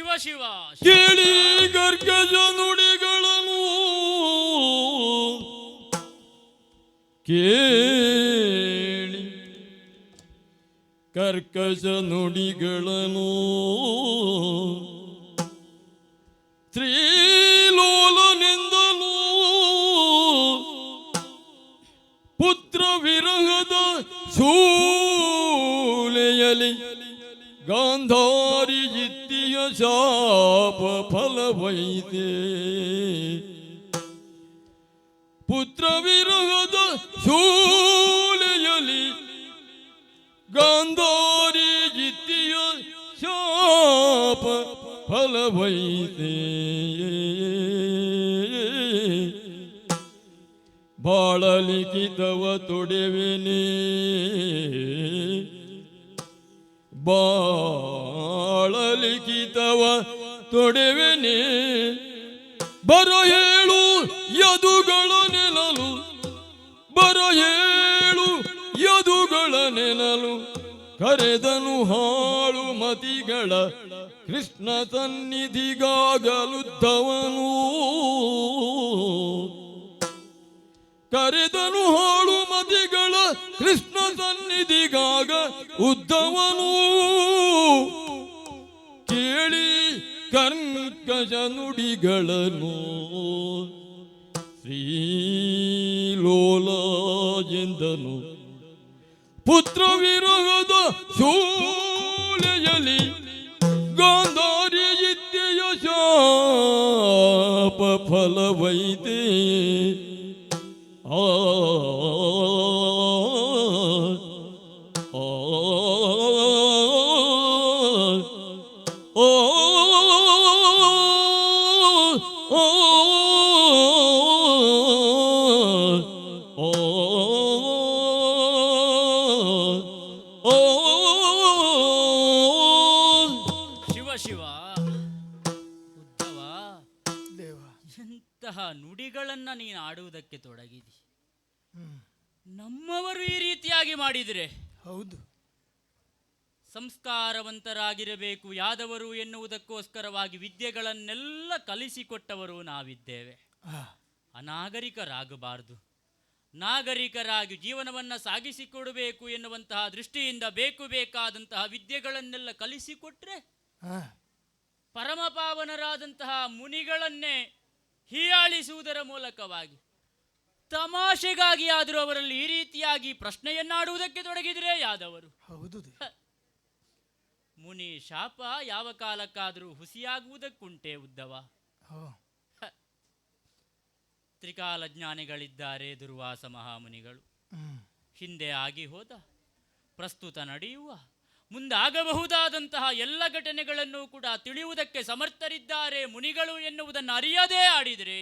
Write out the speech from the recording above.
ಶಿವ ಶಿವ ಕೇಳಿ ಗರ್ಗಜ ನುಡಿಗಳನ್ನು ಕೇಳಿ ಕರ್ಕಶ ನುಡಿಗಳನ್ನು ತ್ರೀಲೋಲನೆಂದನು ಪುತ್ರ ವಿರಹದ ಸೂಲೆಯಲಿ ಗಾಂಧಾರಿ ಇತ್ತಿಯ ಫಲವೈದೆ. ಪುತ್ರ ವಿರಹದ ಶೂಲೆಯಲ್ಲಿ ಗಾಂಧಾರಿ ಜಿತ್ತಿಯ ಶಾಪ ಫಲವೈತೆ ಬಾಳಲಿಖಿತವ ತೊಡೆವೆನೇ. ಬಾಳಲಿಖಿತವ ತೊಡೆವೆನೆ ಬರ ಹೇಳು ಯದುಗಳ ನೆನಲು, ಬರ ಹೇಳು ಯದುಗಳ ನೆನಲು. ಕರೆದನು ಹಾಳು ಮತಿಗಳ, ಕೃಷ್ಣ ಸನ್ನಿಧಿಗಾಗಲುದ್ದವನು. ಕರೆದನು ಹಾಳು ಮತಿಗಳ, ಕೃಷ್ಣ ಸನ್ನಿಧಿಗಾಗ ಉದ್ದವನು. ಕರ್ಕಶ ನುಡಿಗಳನ್ನು ಶ್ರೀಲೋಲ ಎಂದನು ಪುತ್ರ ವಿರಹದ ಶೂಲೆಯಲ್ಲಿ ಗಾಂಧಾರಿ ಇತ್ತೆಯ ಶಾಪ ಫಲವೈತೆ. ಆ ಆ ಶಿವ ಶಿವ. ಉದ್ದವ. ದೇವ. ಎಂತಹ ನುಡಿಗಳನ್ನ ನೀನು ಆಡುವುದಕ್ಕೆ ತೊಡಗಿದಿ. ನಮ್ಮವರು ಈ ರೀತಿಯಾಗಿ ಮಾಡಿದರೆ ಹೌದು. ಸಂಸ್ಕಾರವಂತರಾಗಿರಬೇಕು ಯಾದವರು ಎನ್ನುವುದಕ್ಕೋಸ್ಕರವಾಗಿ ವಿದ್ಯೆಗಳನ್ನೆಲ್ಲ ಕಲಿಸಿಕೊಟ್ಟವರು ನಾವಿದ್ದೇವೆ. ಆ, ಅನಾಗರಿಕರಾಗಬಾರದು. ನಾಗರಿಕರಾಗಿ ಜೀವನವನ್ನು ಸಾಗಿಸಿಕೊಡಬೇಕು ಎನ್ನುವಂತಹ ದೃಷ್ಟಿಯಿಂದ ಬೇಕು ಬೇಕಾದಂತಹ ವಿದ್ಯೆಗಳನ್ನೆಲ್ಲ ಕಲಿಸಿಕೊಟ್ರೆ ಪರಮಪಾವನರಾದಂತಹ ಮುನಿಗಳನ್ನೇ ಹೀಯಾಳಿಸುವುದರ ಮೂಲಕವಾಗಿ ತಮಾಷೆಗಾಗಿ ಆದರೂ ಅವರಲ್ಲಿ ಈ ರೀತಿಯಾಗಿ ಪ್ರಶ್ನೆಯನ್ನಾಡುವುದಕ್ಕೆ ತೊಡಗಿದರೆ ಯಾದವರು? ಹೌದು ಮುನಿ ಶಾಪ ಯಾವ ಕಾಲಕ್ಕಾದರೂ ಹುಸಿಯಾಗುವುದಕ್ಕುಂಟೆ ಉದ್ದವ? ಓ ತ್ರಿಕಾಲ ಜ್ಞಾನಿಗಳಿದ್ದಾರೆ ದುರ್ವಾಸ ಮಹಾಮುನಿಗಳು. ಹಿಂದೆ ಆಗಿ ಹೋದ ಪ್ರಸ್ತುತ ನಡೆಯುವ ಮುಂದಾಗಬಹುದಾದಂತಹ ಎಲ್ಲ ಘಟನೆಗಳನ್ನು ಕೂಡ ತಿಳಿಯುವುದಕ್ಕೆ ಸಮರ್ಥರಿದ್ದಾರೆ ಮುನಿಗಳು ಎನ್ನುವುದನ್ನು ಅರಿಯದೇ ಆಡಿದರೆ